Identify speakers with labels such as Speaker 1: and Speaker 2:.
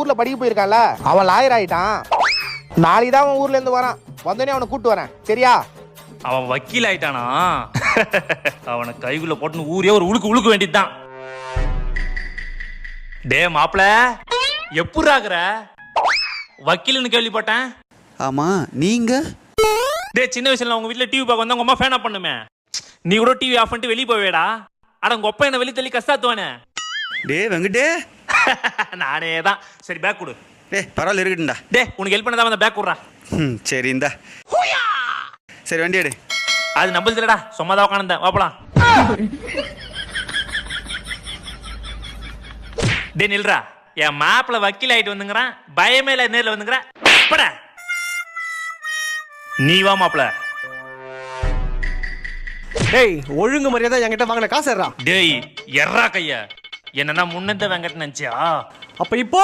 Speaker 1: ஊர்ல படிக்க போயிருக்கான்ல அவன் லாயர் ஆயிட்டான். நாளைக்கு தான் அவன் ஊர்ல இருந்து வரான். வந்தோடனே அவனை கூட்டு வரேன். சரியா?
Speaker 2: அவன் வக்கீல் ஆயிட்டானா? அவனை கைக்குள்ள போட்டு ஊரே ஒரு உழுக்கு உழுக்க வேண்டியதுதான். டே மாப்பிள எப்படாக்குற வக்கீல்னு கேள்விப்பட்டேன்.
Speaker 3: ஆமா நீங்க?
Speaker 2: டே சின்ன வயசுல உங்க வீட்ல டிவி பார்க்க வந்தா உங்க அம்மா ஃபேன் பண்ணுமே. நீ கூட டிவி ஆஃப் பண்ணிட்டு வெளிய போவேடா. அட உங்க ஒப்ப என்ன வெளிய தள்ளி கஷ்டாத்துவானே
Speaker 3: டே வெங்கடே
Speaker 2: நானே தான். சரி பேக் கொடு.
Speaker 3: டே பரவாயில்ல இருக்கட்டும்டா.
Speaker 2: டே உனக்கு ஹெல்ப் பண்ணதான் அந்த பேக் கொடுறா.
Speaker 3: ம் சரி இந்தா. சரி வண்டி எடு.
Speaker 2: அது நம்பல் இல்லடா சும்மா தான் உட்காந்துருந்தேன் வாப்பலாம் டே நில்றா. என் மாப்பிள வக்கீல் ஆயிட்டு வந்துங்கிறான். பயமே இல்ல நேர்ல வந்துங்கிறான் பட. நீ வா மாப்பிள.
Speaker 4: டேய் ஒழுங்கு மரியாதை என்கிட்ட வாங்கின காசு ஏறா
Speaker 2: டேய் எர்ரா கைய. என்னன்னா முன்னந்த வெங்கட் நினைச்சியா?
Speaker 4: அப்ப இப்போ?